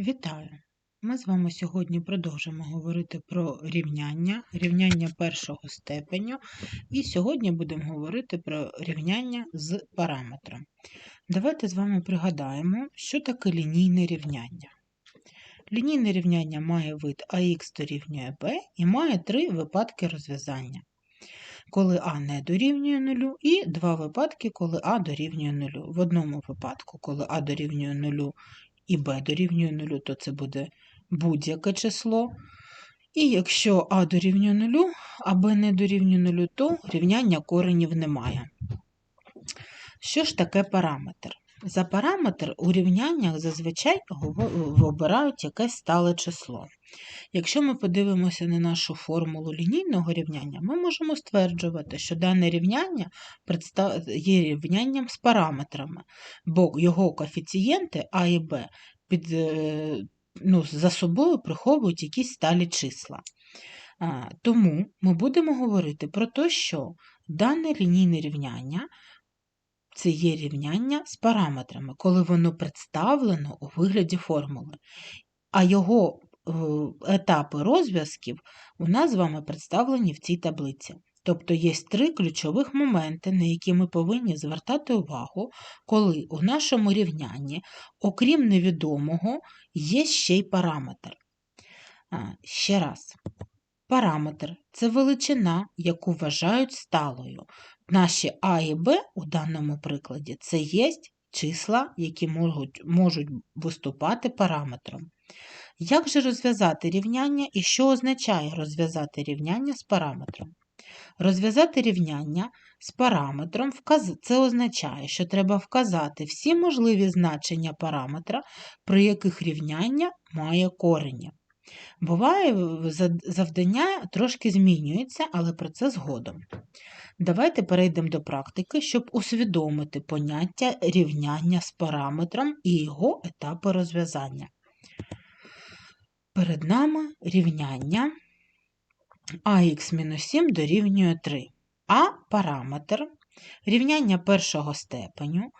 Вітаю! Ми з вами сьогодні продовжимо говорити про рівняння, рівняння першого степеню, і сьогодні будемо говорити про рівняння з параметром. Давайте з вами пригадаємо, що таке лінійне рівняння. Лінійне рівняння має вид ax дорівнює b і має три випадки розв'язання. Коли а не дорівнює нулю, і два випадки, коли а дорівнює нулю. В одному випадку, коли а дорівнює нулю і b дорівнює нулю, то це буде будь-яке число. І якщо а дорівнює нулю, а b не дорівнює нулю, то рівняння коренів немає. Що ж таке параметр? За параметр у рівняннях зазвичай обирають якесь стале число. Якщо ми подивимося на нашу формулу лінійного рівняння, ми можемо стверджувати, що дане рівняння є рівнянням з параметрами, бо його коефіцієнти А і Б під, е, ну, за собою приховують якісь сталі числа. Тому ми будемо говорити про те, що дане лінійне рівняння це є рівняння з параметрами, коли воно представлено у вигляді формули, а його е, етапи розв'язків у нас з вами представлені в цій таблиці. Тобто є три ключових моменти, на які ми повинні звертати увагу, коли у нашому рівнянні, окрім невідомого, є ще й параметр. Ще раз, параметр це величина, яку вважають сталою. Наші А і Б у даному прикладі це є числа, які можуть, можуть виступати параметром. Як же розв'язати рівняння і що означає розв'язати рівняння з параметром? Розв'язати рівняння з параметром це означає, що треба вказати всі можливі значення параметра, при яких рівняння має корення. Буває, завдання трошки змінюється, але про це згодом. Давайте перейдемо до практики, щоб усвідомити поняття рівняння з параметром і його етапи розв'язання. Перед нами рівняння ax-7 дорівнює 3, а параметр рівняння першого степеню,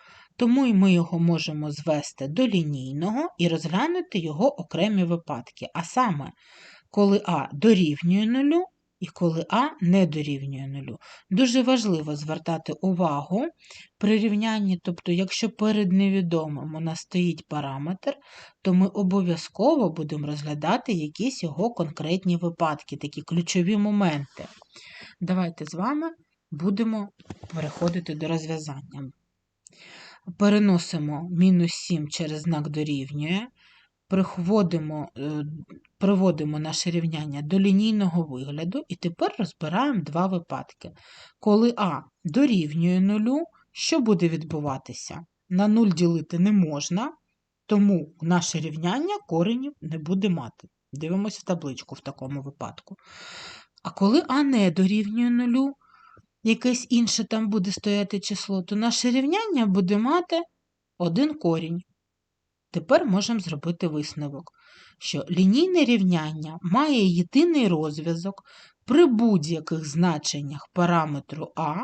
тому і ми його можемо звести до лінійного і розглянути його окремі випадки. А саме, коли а дорівнює нулю і коли А не дорівнює нулю. Дуже важливо звертати увагу при рівнянні, тобто, якщо перед невідомим у нас стоїть параметр, то ми обов'язково будемо розглядати якісь його конкретні випадки, такі ключові моменти. Давайте з вами будемо переходити до розв'язання. Переносимо мінус 7 через знак дорівнює, приводимо, е, наше рівняння до лінійного вигляду, і тепер розбираємо два випадки. Коли А дорівнює нулю, що буде відбуватися? На 0 ділити не можна, тому наше рівняння коренів не буде мати. Дивимося в табличку в такому випадку. А коли А не дорівнює нулю, якесь інше там буде стояти число, то наше рівняння буде мати один корінь. Тепер можемо зробити висновок, що лінійне рівняння має єдиний розв'язок при будь-яких значеннях параметру А,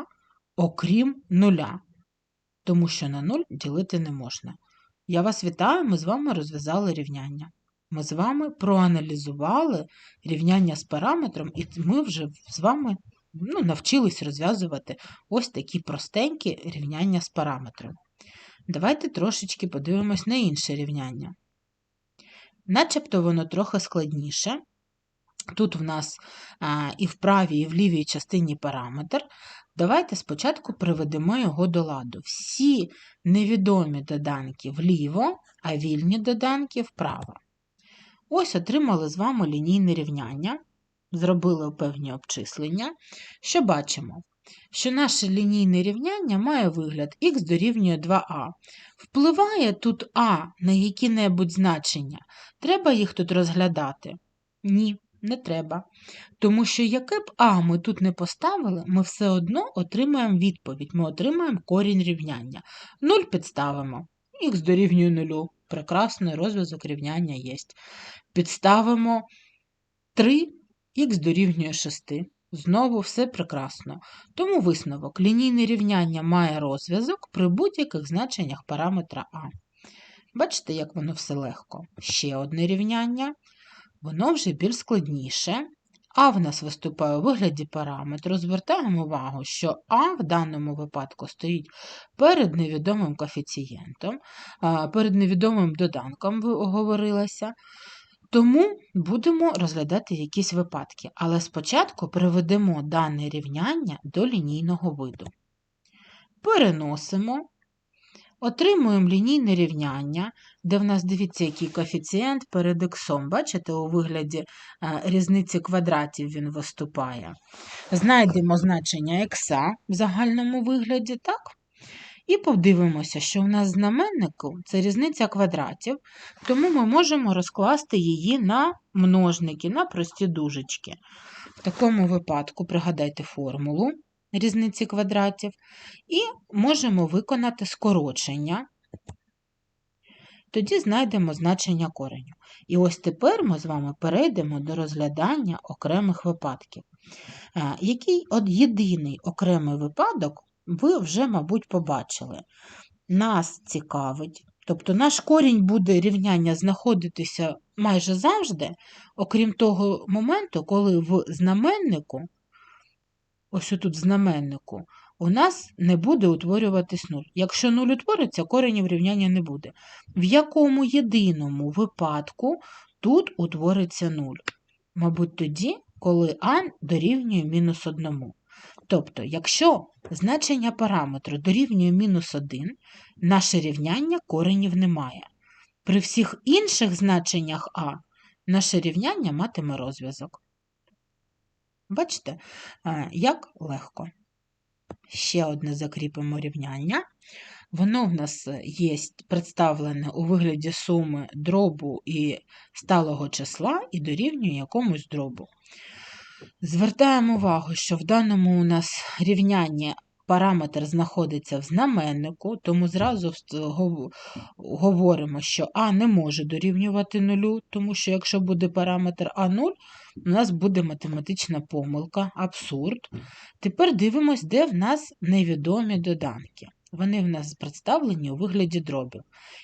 окрім нуля, тому що на 0 ділити не можна. Я вас вітаю, ми з вами розв'язали рівняння. Ми з вами проаналізували рівняння з параметром, і ми вже з вами ну, навчились розв'язувати ось такі простенькі рівняння з параметром. Давайте трошечки подивимось на інше рівняння. Начебто воно трохи складніше. Тут в нас і в правій, і в лівій частині параметр. Давайте спочатку приведемо його до ладу. Всі невідомі доданки вліво, а вільні доданки вправо. Ось отримали з вами лінійне рівняння, зробили певні обчислення. Що бачимо? що наше лінійне рівняння має вигляд х дорівнює 2а. Впливає тут А на які-небудь значення. Треба їх тут розглядати? Ні, не треба. Тому що яке б А ми тут не поставили, ми все одно отримаємо відповідь, ми отримаємо корінь рівняння. 0 підставимо. Х дорівнює 0. Прекрасний розв'язок рівняння є. Підставимо 3, х дорівнює 6. Знову все прекрасно. Тому висновок лінійне рівняння має розв'язок при будь-яких значеннях параметра А. Бачите, як воно все легко. Ще одне рівняння, воно вже більш складніше. А в нас виступає у вигляді параметру. Звертаємо увагу, що А в даному випадку стоїть перед невідомим коефіцієнтом, перед невідомим доданком говорилося. Тому будемо розглядати якісь випадки, але спочатку приведемо дане рівняння до лінійного виду. Переносимо, отримуємо лінійне рівняння, де в нас, дивіться, який коефіцієнт перед іксом. Бачите, у вигляді е, різниці квадратів він виступає. Знайдемо значення ікса в загальному вигляді, так? І подивимося, що в нас знаменнику це різниця квадратів, тому ми можемо розкласти її на множники, на прості дужечки. В такому випадку пригадайте формулу різниці квадратів, і можемо виконати скорочення. Тоді знайдемо значення кореню. І ось тепер ми з вами перейдемо до розглядання окремих випадків. Який от єдиний окремий випадок ви вже, мабуть, побачили. Нас цікавить, тобто наш корінь буде рівняння знаходитися майже завжди, окрім того моменту, коли в знаменнику, ось тут знаменнику, у нас не буде утворюватись нуль. Якщо нуль утвориться, коренів рівняння не буде. В якому єдиному випадку тут утвориться нуль? Мабуть, тоді, коли а дорівнює мінус одному. Тобто, якщо значення параметру дорівнює мінус 1, наше рівняння коренів немає. При всіх інших значеннях А наше рівняння матиме розв'язок. Бачите, як легко. Ще одне закріпимо рівняння. Воно в нас є представлене у вигляді суми дробу і сталого числа і дорівнює якомусь дробу. Звертаємо увагу, що в даному у нас рівнянні параметр знаходиться в знаменнику, тому зразу говоримо, що А не може дорівнювати нулю, тому що якщо буде параметр А0, у нас буде математична помилка, абсурд. Тепер дивимось, де в нас невідомі доданки. Вони в нас представлені у вигляді дробів.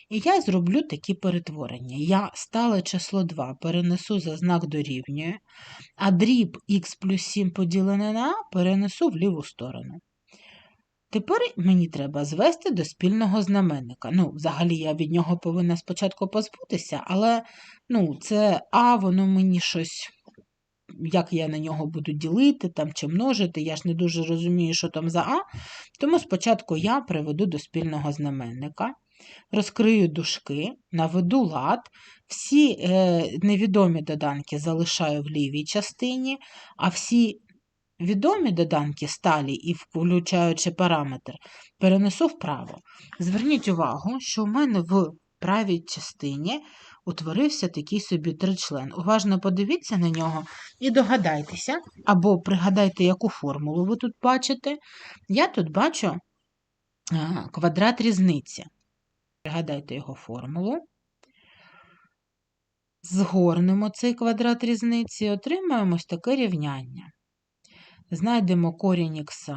І я зроблю такі перетворення. Я стале число 2 перенесу за знак дорівнює, а дріб х плюс 7 поділене на а перенесу в ліву сторону. Тепер мені треба звести до спільного знаменника. Ну, взагалі, я від нього повинна спочатку позбутися, але ну, це А, воно мені щось як я на нього буду ділити там, чи множити, я ж не дуже розумію, що там за А. Тому спочатку я приведу до спільного знаменника, розкрию дужки, наведу лад, всі е, невідомі доданки залишаю в лівій частині, а всі відомі доданки сталі і включаючи параметр, перенесу вправо. Зверніть увагу, що в мене в правій частині утворився такий собі тричлен. Уважно подивіться на нього і догадайтеся, або пригадайте, яку формулу ви тут бачите. Я тут бачу квадрат різниці. Пригадайте його формулу. Згорнемо цей квадрат різниці і отримаємо ось таке рівняння. Знайдемо корінь х,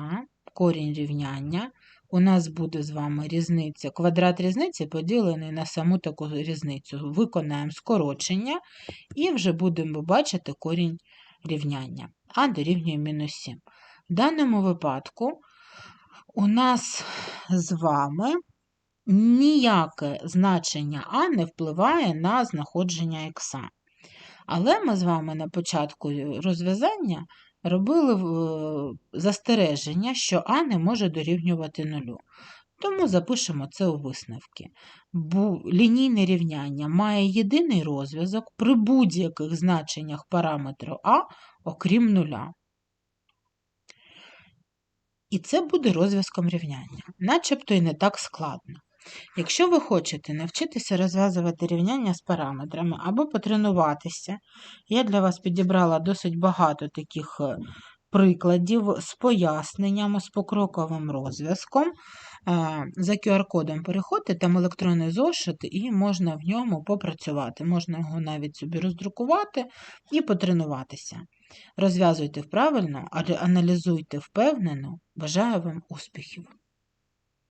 корінь рівняння у нас буде з вами різниця, квадрат різниці поділений на саму таку різницю. Виконаємо скорочення і вже будемо бачити корінь рівняння. А дорівнює мінус 7. В даному випадку у нас з вами ніяке значення А не впливає на знаходження х. Але ми з вами на початку розв'язання робили е, застереження, що А не може дорівнювати нулю. Тому запишемо це у висновки. Бо лінійне рівняння має єдиний розв'язок при будь-яких значеннях параметру А, окрім нуля. І це буде розв'язком рівняння, начебто і не так складно. Якщо ви хочете навчитися розв'язувати рівняння з параметрами або потренуватися, я для вас підібрала досить багато таких е, прикладів з поясненнями, з покроковим розв'язком. Е, за QR-кодом переходьте, там електронний зошит, і можна в ньому попрацювати. Можна його навіть собі роздрукувати і потренуватися. Розв'язуйте правильно, аналізуйте впевнено. Бажаю вам успіхів!